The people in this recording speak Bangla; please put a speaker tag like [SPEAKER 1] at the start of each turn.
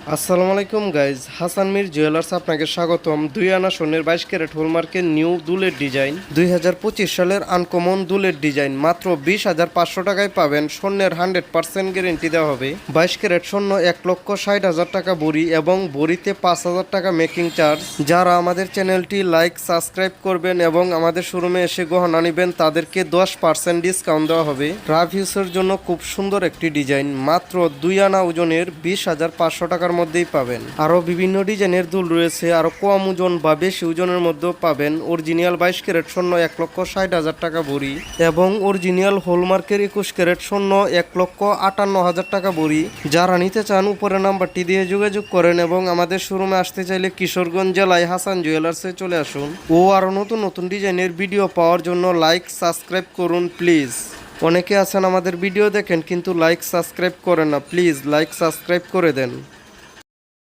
[SPEAKER 1] আসসালামু আলাইকুম গাইজ হাসান মির জুয়েলার্স আপনাকে স্বাগতম। দুই আনা স্বর্ণের বাইশ ক্যারেট হলমার্কের নিউ দুলের ডিজাইন দুই হাজার পঁচিশ সালের আনকমন দুলের ডিজাইন মাত্র বিশ হাজার পাঁচশো টাকায় পাবেন। স্বর্ণের হান্ড্রেড পার্সেন্ট গ্যারেন্টি দেওয়া হবে। বাইশ ক্যারেট স্বর্ণ, এক লক্ষ ষাট হাজার টাকা বড়ি এবং বড়িতে পাঁচ হাজার টাকা মেকিং চার্জ যারা আমাদের চ্যানেলটি লাইক সাবস্ক্রাইব করবেন এবং আমাদের শোরুমে এসে গহনা নেবেন, তাদেরকে দশ পার্সেন্ট ডিসকাউন্ট দেওয়া হবে। রাভিউসের জন্য খুব সুন্দর একটি ডিজাইন মাত্র দুই আনা ওজনের বিশ হাজার পাঁচশো টাকার মধ্যেই পাবেন। আরও বিভিন্ন ডিজাইনের দুল রয়েছে, আরও কম ওজন বা বেশি ওজনের মধ্যেও পাবেন। অরিজিনাল বাইশ ক্যারেট স্বর্ণ এক লক্ষ ষাট হাজার টাকা বড়ি এবং অরিজিনাল হলমার্কের একুশ ক্যারেট স্বর্ণ এক লক্ষ আটান্ন হাজার টাকা বড়ি। যারা নিতে চান, উপরে নাম্বারটি দিয়ে যোগাযোগ করেন এবং আমাদের শোরুমে আসতে চাইলে কিশোরগঞ্জ জেলায় হাসান জুয়েলার্সে চলে আসুন। ও আরও নতুন নতুন ডিজাইনের ভিডিও পাওয়ার জন্য লাইক, সাবস্ক্রাইব করুন প্লিজ। অনেকে আছেন আমাদের ভিডিও দেখেন, কিন্তু লাইক, সাবস্ক্রাইব করেন না। প্লিজ লাইক, সাবস্ক্রাইব করে দেন।